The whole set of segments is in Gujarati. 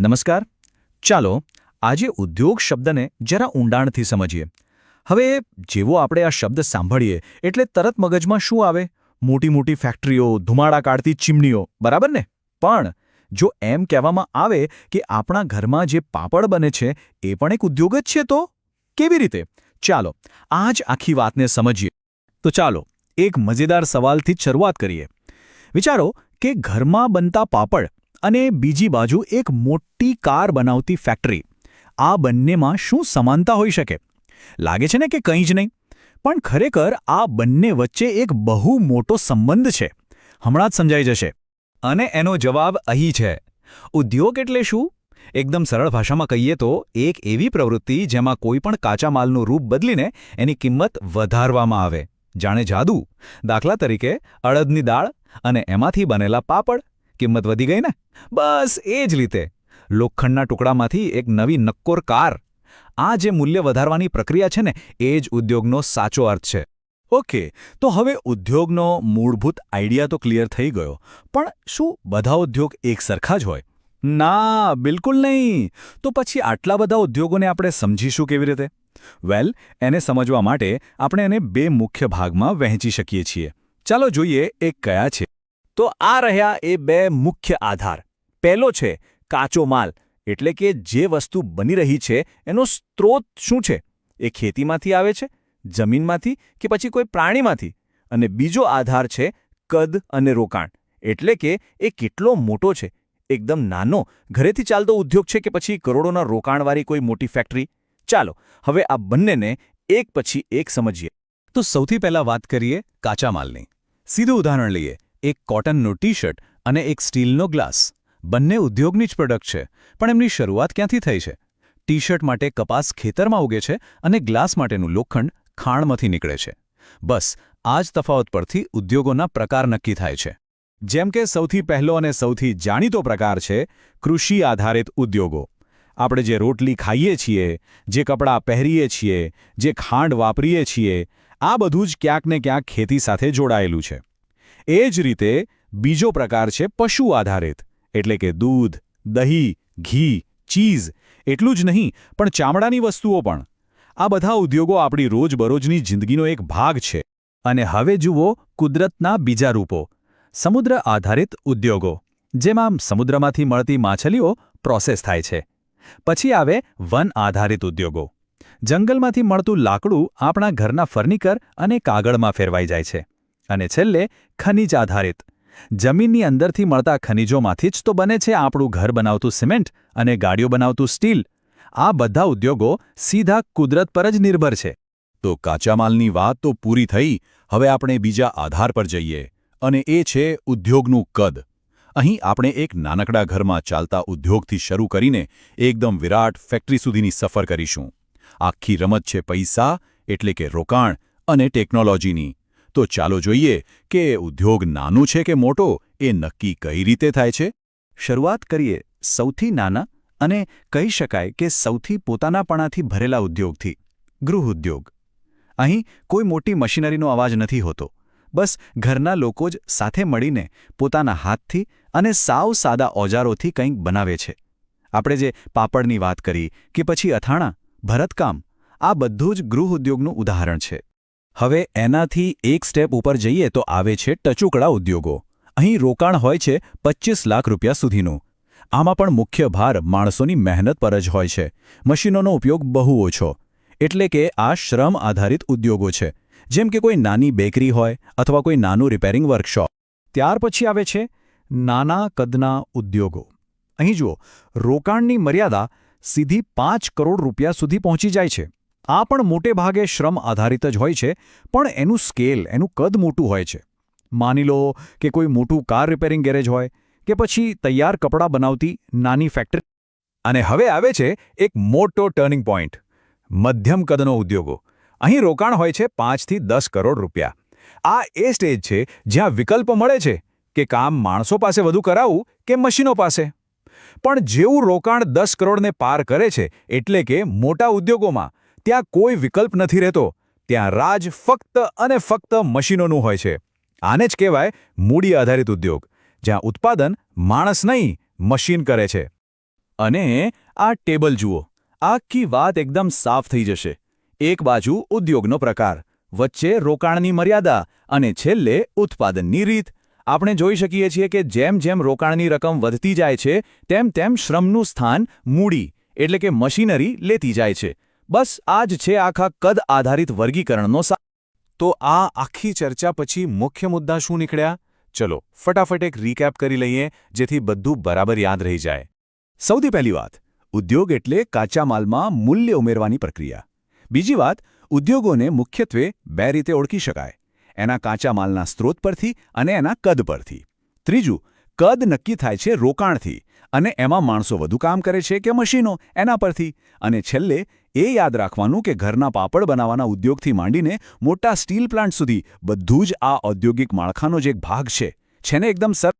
નમસ્કાર. ચાલો આજે ઉદ્યોગ શબ્દને જરા ઊંડાણથી સમજીએ. હવે જેવો આપણે આ શબ્દ સાંભળીએ એટલે તરત મગજમાં શું આવે? મોટી મોટી ફેક્ટરીઓ, ધુમાડા કાઢતી ચીમનીઓ, બરાબર ને? પણ જો એમ કહેવામાં આવે કે આપણા ઘરમાં જે પાપડ બને છે, એ પણ એક ઉદ્યોગ જ છે તો? કેવી રીતે? ચાલો આ જ આખી વાતને સમજીએ. તો ચાલો એક મજેદાર સવાલથી શરૂઆત કરીએ. વિચારો કે ઘરમાં બનતા પાપડ અને બીજી બાજુ એક મોટી કાર બનાવતી ફેક્ટરી આ બંનેમાં શું સમાનતા હોઈ શકે? લાગે છે ને કે કંઈ જ નહીં? પણ ખરેખર આ બંને વચ્ચે એક બહુ મોટો સંબંધ છે. હમણાં જ સમજાઈ જશે. અને એનો જવાબ અહીં છે. ઉદ્યોગ એટલે શું? એકદમ સરળ ભાષામાં કહીએ તો, એક એવી પ્રવૃત્તિ જેમાં કોઈ પણ કાચા માલનું રૂપ બદલીને એની કિંમત વધારવામાં આવે. જાણે જાદુ. દાખલા તરીકે અડદની દાળ અને એમાંથી બનેલા પાપડ. કિંમત વધી ગઈ ને? બસ એ જ રીતે. લોખંડના ટુકડામાંથી એક નવી નક્કોર કાર. આ જે મૂલ્ય વધારવાની પ્રક્રિયા છે ને, એ જ ઉદ્યોગનો સાચો અર્થ છે. ઓકે, તો હવે ઉદ્યોગનો મૂળભૂત આઈડિયા તો ક્લિયર થઈ ગયો, પણ શું બધા ઉદ્યોગ એક સરખા જ હોય? ના, બિલકુલ નહીં. તો પછી આટલા બધા ઉદ્યોગોને આપણે સમજીશું કેવી રીતે? વેલ, એને સમજવા માટે આપણે એને બે મુખ્ય ભાગમાં વહેંચી શકીએ છીએ. ચાલો જોઈએ એ કયા છે. તો આ રહ્યા એ બે મુખ્ય આધાર. પહેલો છે, કાચો માલ, એટલે કે જે વસ્તુ બની રહી છે, એનો સ્ત્રોત શું છે? એ ખેતીમાંથી આવે છે, જમીનમાંથી કે પછી કોઈ પ્રાણીમાંથી? અને બીજો આધાર છે, કદ અને રોકાણ, એટલે કે એ કેટલો મોટો છે? એકદમ નાનો. ઘરેથી ચાલતો ઉદ્યોગ છે કે પછી કરોડોના રોકાણવાળી કોઈ મોટી ફેક્ટરી ચાલો, હવે આ બંનેને એક પછી એક સમજીએ. તો સૌથી પહેલા વાત કરીએ કાચા માલની. સીધું ઉદાહરણ લઈએ. એક કોટનનું ટી શર્ટ અને એક સ્ટીલનો ગ્લાસ. બંને ઉદ્યોગની જ પ્રોડક્ટ છે, પણ એમની શરૂઆત ક્યાંથી થઈ છે? ટી શર્ટ માટે કપાસ ખેતરમાં ઉગે છે અને ગ્લાસ માટેનું લોખંડ ખાણમાંથી નીકળે છે. બસ, આ જ તફાવત પરથી ઉદ્યોગોના પ્રકાર નક્કી થાય છે. જેમ કે સૌથી પહેલો અને સૌથી જાણીતો પ્રકાર છે કૃષિ આધારિત ઉદ્યોગો. આપણે જે રોટલી ખાઈએ છીએ, જે કપડાં પહેરીએ છીએ, જે ખાંડ વાપરીએ છીએ, આ બધું જ ક્યાંક ને ક્યાંક ખેતી સાથે જોડાયેલું છે. એ જ રીતે બીજો પ્રકાર છે પશુ આધારિત. એટલે કે દૂધ, દહીં, ઘી, ચીઝ, એટલું જ નહીં, પણ ચામડાની વસ્તુઓ પણ. આ બધા ઉદ્યોગો આપણી રોજબરોજની જિંદગીનો એક ભાગ છે. અને હવે જુઓ કુદરતના બીજા રૂપો. સમુદ્ર આધારિત ઉદ્યોગો, જેમાં સમુદ્રમાંથી મળતી માછલીઓ પ્રોસેસ થાય છે. પછી આવે વન આધારિત ઉદ્યોગો. જંગલમાંથી મળતું લાકડું આપણા ઘરના ફર્નિચર અને કાગળમાં ફેરવાઈ જાય છે. અને છેલ્લે ખનિજ આધારિત. જમીનની અંદરથી મળતા ખનિજોમાંથી જ તો બને છે આપણું ઘર બનાવતું સિમેન્ટ અને ગાડીઓ બનાવતું સ્ટીલ. આ બધા ઉદ્યોગો સીધા કુદરત પર જ નિર્ભર છે. તો કાચા માલની વાત તો પૂરી થઈ, હવે આપણે બીજા આધાર પર જઈએ. અને એ છે ઉદ્યોગનું કદ. અહીં આપણે એક નાનકડા ઘરમાં ચાલતા ઉદ્યોગથી શરૂ કરીને એકદમ વિરાટ ફેક્ટરી સુધીની સફર કરીશું. આખી રમત છે પૈસા, એટલે કે રોકાણ અને ટેકનોલોજીની. તો ચાલો જોઈએ કે ઉદ્યોગ નાનું છે કે મોટો, એ નક્કી કઈ રીતે થાય છે? શરૂઆત કરીએ સૌથી નાના અને કહી શકાય કે સૌથી પોતાનાપણાથી ભરેલા ઉદ્યોગથી, ગૃહ ઉદ્યોગ. અહીં કોઈ મોટી મશીનરીનો અવાજ નથી હોતો. બસ ઘરના લોકો જ સાથે મળીને પોતાના હાથથી અને સાવ સાદા ઓજારોથી કંઈક બનાવે છે. આપણે જે પાપડની વાત કરી કે પછી અથાણા, ભરતકામ, આ બધું જ ગૃહ ઉદ્યોગનું ઉદાહરણ છે. હવે એનાથી એક સ્ટેપ ઉપર જઈએ તો આવે છે ટચુકડા ઉદ્યોગો. અહીં રોકાણ હોય છે પચીસ લાખ રૂપિયા સુધીનું. આમાં પણ મુખ્ય ભાર માણસોની મહેનત પર જ હોય છે. મશીનોનો ઉપયોગ બહુ ઓછો. એટલે કે આ શ્રમ આધારિત ઉદ્યોગો છે. જેમ કે કોઈ નાની બેકરી હોય અથવા કોઈ નાનું રિપેરિંગ વર્કશોપ. ત્યાર પછી આવે છે નાના કદના ઉદ્યોગો. અહીં જુઓ, રોકાણની મર્યાદા સીધી પાંચ કરોડ રૂપિયા સુધી પહોંચી જાય છે. આ પણ મોટે ભાગે શ્રમ આધારિત જ હોય છે, પણ એનું સ્કેલ, એનું કદ મોટું હોય છે. માની લો કે કોઈ મોટું કાર રિપેરિંગ ગેરેજ હોય, કે પછી તૈયાર કપડાં બનાવતી નાની ફેક્ટરી. અને હવે આવે છે એક મોટો ટર્નિંગ પોઈન્ટ, મધ્યમ કદનો ઉદ્યોગો. અહીં રોકાણ હોય છે પાંચથી દસ કરોડ રૂપિયા. આ એ સ્ટેજ છે જ્યાં વિકલ્પ મળે છે કે કામ માણસો પાસે વધુ કરાવવું કે મશીનો પાસે. પણ જેવું રોકાણ દસ કરોડને પાર કરે છે, એટલે કે મોટા ઉદ્યોગોમાં ત્યાં કોઈ વિકલ્પ નથી રહેતો. ત્યાં રાજ ફક્ત અને ફક્ત મશીનોનું હોય છે. આને જ કહેવાય મૂડી આધારિત ઉદ્યોગ, જ્યાં ઉત્પાદન માણસ નહીં, મશીન કરે છે. અને આ ટેબલ જુઓ, આખી વાત એકદમ સાફ થઈ જશે. એક બાજુ ઉદ્યોગનો પ્રકાર, વચ્ચે રોકાણની મર્યાદા અને છેલ્લે ઉત્પાદનની રીત. આપણે જોઈ શકીએ છીએ કે જેમ જેમ રોકાણની રકમ વધતી જાય છે, તેમ તેમ શ્રમનું સ્થાન મૂડી, એટલે કે મશીનરી, લેતી જાય છે. બસ આ જ છે આખા કદ આધારિત વર્ગીકરણનો સા તો આ આખી ચર્ચા પછી મુખ્ય મુદ્દા શું નીકળ્યા? ચલો, ફટાફટ એક રીકેપ કરી લઈએ, જેથી બધું બરાબર યાદ રહી જાય. સૌથી પહેલી વાત, ઉદ્યોગ એટલે કાચા માલમાં મૂલ્ય ઉમેરવાની પ્રક્રિયા. બીજી વાત, ઉદ્યોગોને મુખ્યત્વે બે રીતે ઓળખી શકાય. એના કાચા માલના સ્ત્રોત પરથી અને એના કદ પરથી. ત્રીજું, કદ નક્કી થાય છે રોકાણથી. અને એમાં માણસો વધુ કામ કરે છે કે મશીનો, એના પરથી. અને છેલ્લે, એ યાદ રાખવાનું કે ઘરના પાપડ બનાવવાના ઉદ્યોગથી માંડીને મોટા સ્ટીલ પ્લાન્ટ સુધી બધું જ આ ઔદ્યોગિક માળખાનો જ એક ભાગ છે. છે ને એકદમ સર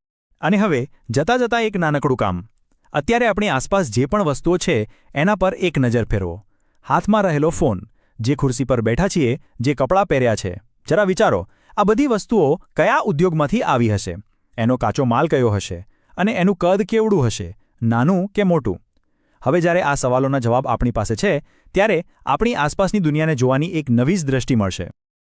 અને હવે, જતા જતા એક નાનકડું કામ. અત્યારે આપણી આસપાસ જે પણ વસ્તુઓ છે, એના પર એક નજર ફેરવો. હાથમાં રહેલો ફોન, જે ખુરશી પર બેઠા છીએ, જે કપડાં પહેર્યા છે. જરા વિચારો, આ બધી વસ્તુઓ કયા ઉદ્યોગમાંથી આવી હશે? એનો કાચો માલ કયો હશે? અને એનું કદ કેવડું હશે, નાનું કે મોટું? હવે જ્યારે આ સવાલોના જવાબ આપણી પાસે છે, ત્યારે આપણી આસપાસની દુનિયાને જોવાની એક નવી જ દ્રષ્ટિ મળશે.